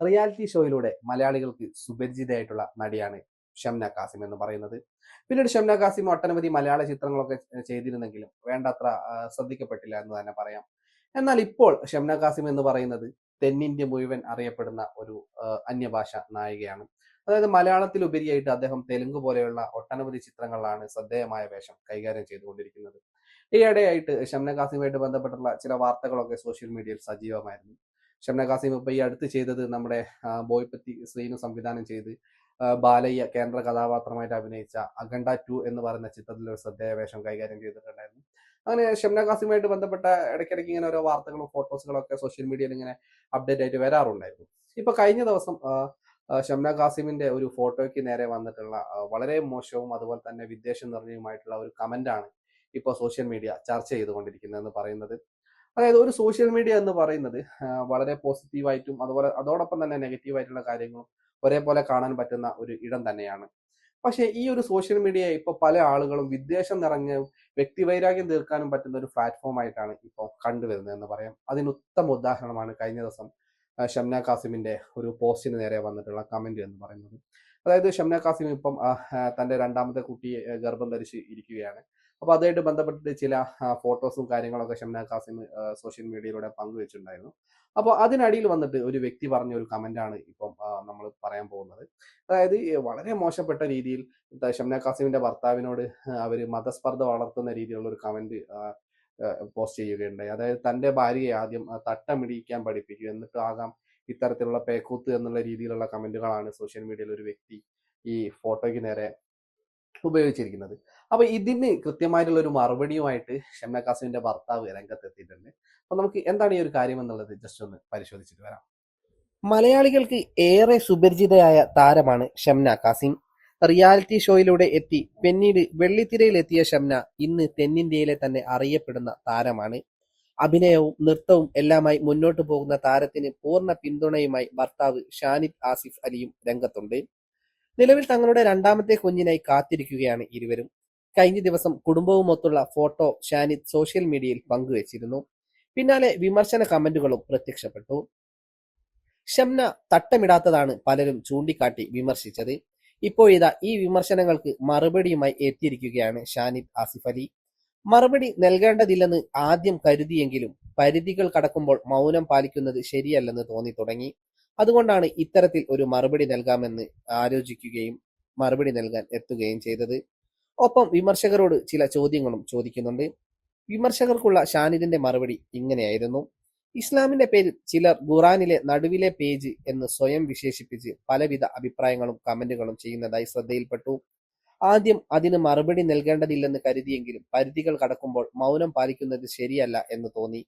Reality ഷോയിലൂടെ മലയാളികൾക്ക് സുപരിചിതയായിട്ടുള്ള നടിയാണ് ഷംന കാസിം എന്ന് പറയുന്നത്. പിന്നീട് ഷംന കാസിം ഒട്ടനവധി മലയാള ചിത്രങ്ങളൊക്കെ ചെയ്തിരുന്നെങ്കിലും വേണ്ടത്ര ശ്രദ്ധിക്കപ്പെട്ടില്ല എന്ന് തന്നെ പറയാം. എന്നാൽ ഇപ്പോൾ ഷംന കാസിം എന്ന് പറയുന്നത് തെന്നിന്ത്യ മുഴുവൻ അറിയപ്പെടുന്ന ഒരു അന്യഭാഷ നായികയാണ്. അതായത് മലയാളത്തിൽ ഉപരിയായിട്ട് അദ്ദേഹം തെലുങ്ക് പോലെയുള്ള ഒട്ടനവധി ചിത്രങ്ങളിലാണ് ശ്രദ്ധേയമായ വേഷം കൈകാര്യം ചെയ്തുകൊണ്ടിരിക്കുന്നത്. ഈയിടെയായിട്ട് ഷംന കാസിമുമായിട്ട് ബന്ധപ്പെട്ടുള്ള ചില വാർത്തകളൊക്കെ സോഷ്യൽ മീഡിയയിൽ സജീവമായിരുന്നു. ഷംന കാസിം ഇപ്പം ഈ അടുത്ത് ചെയ്തത് നമ്മുടെ ബോയ്പത്തി ശ്രീനു സംവിധാനം ചെയ്ത് ബാലയ്യ കേന്ദ്ര കഥാപാത്രമായിട്ട് അഭിനയിച്ച അഖണ്ഡ ടു എന്ന് പറയുന്ന ചിത്രത്തിൽ ഒരു ശ്രദ്ധേയ വേഷം കൈകാര്യം ചെയ്തിട്ടുണ്ടായിരുന്നു. അങ്ങനെ ഷംന കാസിമായിട്ട് ബന്ധപ്പെട്ട ഇടയ്ക്കിടയ്ക്ക് ഇങ്ങനെ ഓരോ വാർത്തകളും ഫോട്ടോസുകളും ഒക്കെ സോഷ്യൽ മീഡിയയിൽ ഇങ്ങനെ അപ്ഡേറ്റ് ആയിട്ട് വരാറുണ്ടായിരുന്നു. ഇപ്പൊ കഴിഞ്ഞ ദിവസം ഷംന കാസിമിന്റെ ഒരു ഫോട്ടോയ്ക്ക് നേരെ വന്നിട്ടുള്ള വളരെ മോശവും അതുപോലെ തന്നെ വിദ്വേഷം നിറഞ്ഞതുമായിട്ടുള്ള ഒരു കമന്റാണ് ഇപ്പോൾ സോഷ്യൽ മീഡിയ ചർച്ച ചെയ്തുകൊണ്ടിരിക്കുന്നത് എന്ന് പറയുന്നത്. അതായത് ഒരു സോഷ്യൽ മീഡിയ എന്ന് പറയുന്നത് വളരെ പോസിറ്റീവായിട്ടും അതുപോലെ അതോടൊപ്പം തന്നെ നെഗറ്റീവായിട്ടുള്ള കാര്യങ്ങളും ഒരേപോലെ കാണാൻ പറ്റുന്ന ഒരു ഇടം തന്നെയാണ്. പക്ഷേ ഈ ഒരു സോഷ്യൽ മീഡിയ ഇപ്പൊ പല ആളുകളും വിദ്വേഷം നിറഞ്ഞ വ്യക്തിവൈരാഗ്യം തീർക്കാനും പറ്റുന്ന ഒരു പ്ലാറ്റ്ഫോം ആയിട്ടാണ് ഇപ്പോൾ കണ്ടുവരുന്നത് എന്ന് പറയാം. അതിന് ഉത്തമ ഉദാഹരണമാണ് കഴിഞ്ഞ ദിവസം ഷംന കാസിമിന്റെ ഒരു പോസ്റ്റിന് നേരെ വന്നിട്ടുള്ള കമന്റ് എന്ന് പറയുന്നത്. അതായത് ഷംന കാസിം ഇപ്പം തന്റെ രണ്ടാമത്തെ കുട്ടിയെ ഗർഭം ധരിച്ച് ഇരിക്കുകയാണ്. അപ്പൊ അതുമായിട്ട് ബന്ധപ്പെട്ടിട്ട് ചില ഫോട്ടോസും കാര്യങ്ങളൊക്കെ ഷംന കാസിം സോഷ്യൽ മീഡിയയിലൂടെ പങ്കുവെച്ചിട്ടുണ്ടായിരുന്നു. അപ്പോൾ അതിനടിയിൽ വന്നിട്ട് ഒരു വ്യക്തി പറഞ്ഞ ഒരു കമന്റ് ആണ് ഇപ്പം നമ്മൾ പറയാൻ പോകുന്നത്. അതായത് വളരെ മോശപ്പെട്ട രീതിയിൽ ഷംന കാസിമിന്റെ ഭർത്താവിനോട് അവർ മതസ്പർദ്ധ വളർത്തുന്ന രീതിയിലുള്ള ഒരു കമന്റ് പോസ്റ്റ് ചെയ്യുകയുണ്ടായി. അതായത് തന്റെ ഭാര്യയെ ആദ്യം തട്ടമിടിക്കാൻ പഠിപ്പിക്കുക എന്നിട്ട് ആകാം ഇത്തരത്തിലുള്ള പേക്കൂത്ത് എന്നുള്ള രീതിയിലുള്ള കമന്റുകളാണ് സോഷ്യൽ മീഡിയയിൽ ഒരു വ്യക്തി ഈ ഫോട്ടോയ്ക്ക് നേരെ ഉപയോഗിച്ചിരിക്കുന്നത്. അപ്പൊ ഇതിന് കൃത്യമായിട്ടുള്ള ഒരു മറുപടിയുമായിട്ട് ഷമ്മ കാസിമിന്റെ ഭർത്താവ് രംഗത്തെത്തിയിട്ടുണ്ട്. അപ്പൊ നമുക്ക് എന്താണ് ഈ ഒരു കാര്യം എന്നുള്ളത് ജസ്റ്റ് ഒന്ന് പരിശോധിച്ചിട്ട് വരാം. മലയാളികൾക്ക് ഏറെ സുപരിചിതയായ താരമാണ് ഷംന കാസിം റിയാലിറ്റി ഷോയിലൂടെ എത്തി പിന്നീട് വെള്ളിത്തിരയിൽ എത്തിയ ഷംന ഇന്ന് തെന്നിന്ത്യയിലെ തന്നെ അറിയപ്പെടുന്ന താരമാണ്. അഭിനയവും നൃത്തവും എല്ലാമായി മുന്നോട്ടു പോകുന്ന താരത്തിന് പൂർണ പിന്തുണയുമായി ഭർത്താവ് ഷാനിദ് ആസിഫ് അലിയും രംഗത്തുണ്ട്. നിലവിൽ തങ്ങളുടെ രണ്ടാമത്തെ കുഞ്ഞിനായി കാത്തിരിക്കുകയാണ് ഇരുവരും. കഴിഞ്ഞ ദിവസം കുടുംബവുമൊത്തുള്ള ഫോട്ടോ ഷാനിദ് സോഷ്യൽ മീഡിയയിൽ പങ്കുവച്ചിരുന്നു. പിന്നാലെ വിമർശന കമന്റുകളും പ്രത്യക്ഷപ്പെട്ടു. ഷംന തട്ടമിടാത്തതാണ് പലരും ചൂണ്ടിക്കാട്ടി വിമർശിച്ചത്. ഇപ്പോഴിതാ ഈ വിമർശനങ്ങൾക്ക് മറുപടിയുമായി എത്തിയിരിക്കുകയാണ് ഷാനിദ് ആസിഫ് അലി. മറുപടി നൽകേണ്ടതില്ലെന്ന് ആദ്യം കരുതിയെങ്കിലും പരിധികൾ കടക്കുമ്പോൾ മൗനം പാലിക്കുന്നത് ശരിയല്ലെന്ന് തോന്നി തുടങ്ങി അതുകൊണ്ടാണ് ഇത്തരത്തിൽ ഒരു മറുപടി നൽകാമെന്ന് ആലോചിക്കുകയും മറുപടി നൽകാൻ എത്തുകയും ചെയ്തത്. ഒപ്പം വിമർശകരോട് ചില ചോദ്യങ്ങളും ചോദിക്കുന്നുണ്ട്. വിമർശകർക്കുള്ള ഷാനിദിന്റെ മറുപടി ഇങ്ങനെയായിരുന്നു. ഇസ്ലാമിന്റെ പേരിൽ ചിലർ ഖുറാനിലെ നടുവിലെ പേജ് എന്ന് സ്വയം വിശേഷിപ്പിച്ച് പലവിധ അഭിപ്രായങ്ങളും കമന്റുകളും ചെയ്യുന്നതായി ശ്രദ്ധയിൽപ്പെട്ടു. ആദ്യം അതിന് മറുപടി നൽകേണ്ടതില്ലെന്ന് കരുതിയെങ്കിലും പരിധികൾ കടക്കുമ്പോൾ മൗനം പാലിക്കുന്നത് ശരിയല്ല എന്ന് തോന്നി.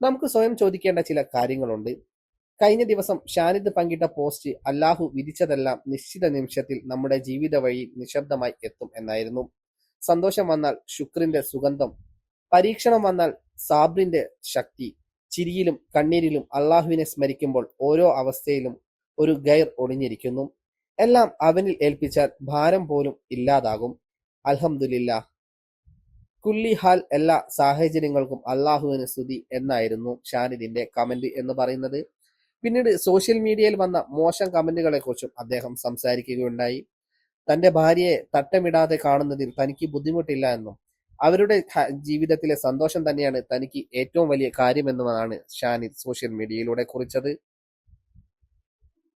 നമുക്ക് സ്വയം ചോദിക്കേണ്ട ചില കാര്യങ്ങളുണ്ട്. കഴിഞ്ഞ ദിവസം ഷാനിദ് പങ്കിട്ട പോസ്റ്റ് അല്ലാഹു വിധിച്ചതെല്ലാം നിശ്ചിത നിമിഷത്തിൽ നമ്മുടെ ജീവിത വഴി നിശബ്ദമായി എത്തും എന്നായിരുന്നു. സന്തോഷം വന്നാൽ ശുക്രിന്റെ സുഗന്ധം പരീക്ഷണം വന്നാൽ സാബ്രിന്റെ ശക്തി ചിരിയിലും കണ്ണീരിലും അള്ളാഹുവിനെ സ്മരിക്കുമ്പോൾ ഓരോ അവസ്ഥയിലും ഒരു ഗൈർ ഒളിഞ്ഞിരിക്കുന്നു. എല്ലാം അവനിൽ ഏൽപ്പിച്ചാൽ ഭാരം പോലും ഇല്ലാതാകും. അലഹമില്ല കുല്ലി ഹാൽ എല്ലാ സാഹചര്യങ്ങൾക്കും അള്ളാഹുവിന് സ്തുതി എന്നായിരുന്നു ഷാനിദിന്റെ കമന്റ് എന്ന് പറയുന്നത്. പിന്നീട് സോഷ്യൽ മീഡിയയിൽ വന്ന മോശം കമന്റുകളെ കുറിച്ചും അദ്ദേഹം സംസാരിക്കുകയുണ്ടായി. തന്റെ ഭാര്യയെ തട്ടമിടാതെ കാണുന്നതിൽ തനിക്ക് ബുദ്ധിമുട്ടില്ല എന്നും അവരുടെ ജീവിതത്തിലെ സന്തോഷം തന്നെയാണ് തനിക്ക് ഏറ്റവും വലിയ കാര്യമെന്നുമാണ് ഷാനിദ് സോഷ്യൽ മീഡിയയിലൂടെ കുറിച്ചത്.